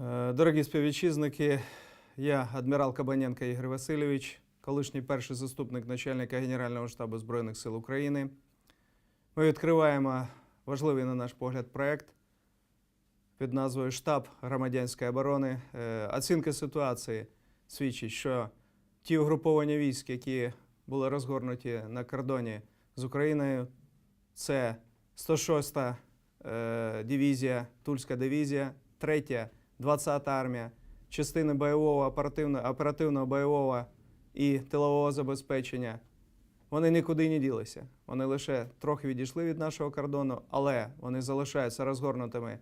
Е, Дорогі співвітчизники, я адмірал Кабаненко Ігор Васильович, колишній перший заступник начальника Генерального штабу Збройних сил України. Ми відкриваємо важливий, на наш погляд, проект під назвою Штаб громадянської оборони. Е, Оцінка ситуації свідчить, що ті угруповання військ, які були розгорнуті на кордоні з Україною, це 106-та е, дивізія, Тульська дивізія, 3-я 20-та армія, частини бойового оперативного, оперативного бойового і тилового забезпечення. Вони нікуди не ділися. Вони лише трохи відійшли від нашого кордону, але вони залишаються розгорнутими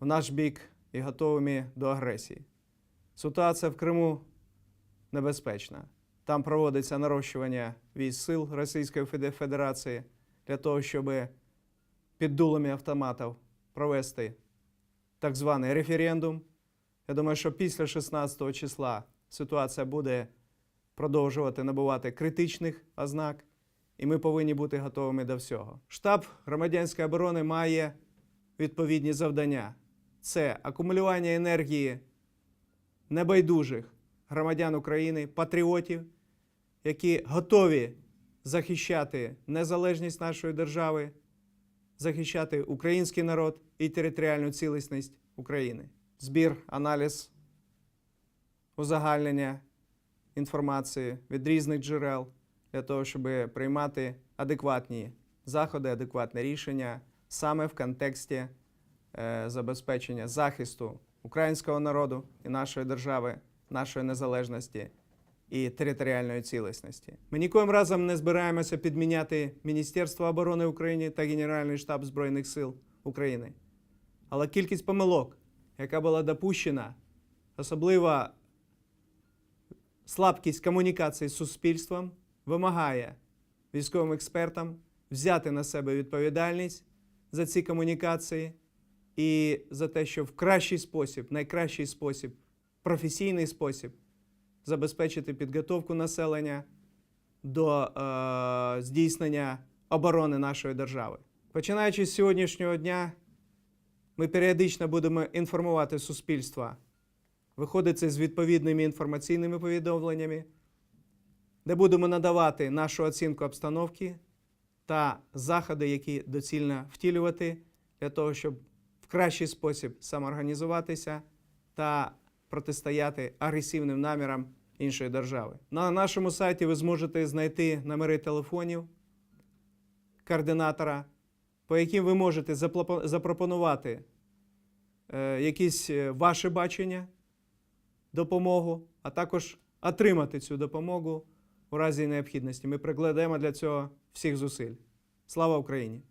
в наш бік і готовими до агресії. Ситуація в Криму небезпечна. Там проводиться нарощування військ сил Російської Федерації для того, щоб під дулами автоматів провести так званий референдум. Я думаю, що після 16 числа ситуація буде продовжувати набувати критичних ознак, і ми повинні бути готовими до всього. Штаб громадянської оборони має відповідні завдання: це акумулювання енергії небайдужих громадян України, патріотів, які готові захищати незалежність нашої держави, захищати український народ і територіальну цілісність України. Збір, аналіз, узагальнення інформації від різних джерел для того, щоб приймати адекватні заходи, адекватне рішення саме в контексті е, забезпечення захисту українського народу і нашої держави, нашої незалежності і територіальної цілісності. Ми нікоїм разом не збираємося підміняти Міністерство оборони України та Генеральний штаб Збройних сил України. Але кількість помилок, яка була допущена, особливо слабкість комунікації з суспільством, вимагає військовим експертам взяти на себе відповідальність за ці комунікації і за те, що в кращий спосіб, найкращий спосіб, професійний спосіб забезпечити підготовку населення до е, здійснення оборони нашої держави. Починаючи з сьогоднішнього дня, ми періодично будемо інформувати суспільство, виходити з відповідними інформаційними повідомленнями, де будемо надавати нашу оцінку обстановки та заходи, які доцільно втілювати для того, щоб в кращий спосіб самоорганізуватися та протистояти агресивним намірам іншої держави. На нашому сайті ви зможете знайти номери телефонів координатора, по яким ви можете запропонувати е, якісь е, ваше бачення, допомогу, а також отримати цю допомогу у разі необхідності. Ми прикладемо для цього всіх зусиль. Слава Україні!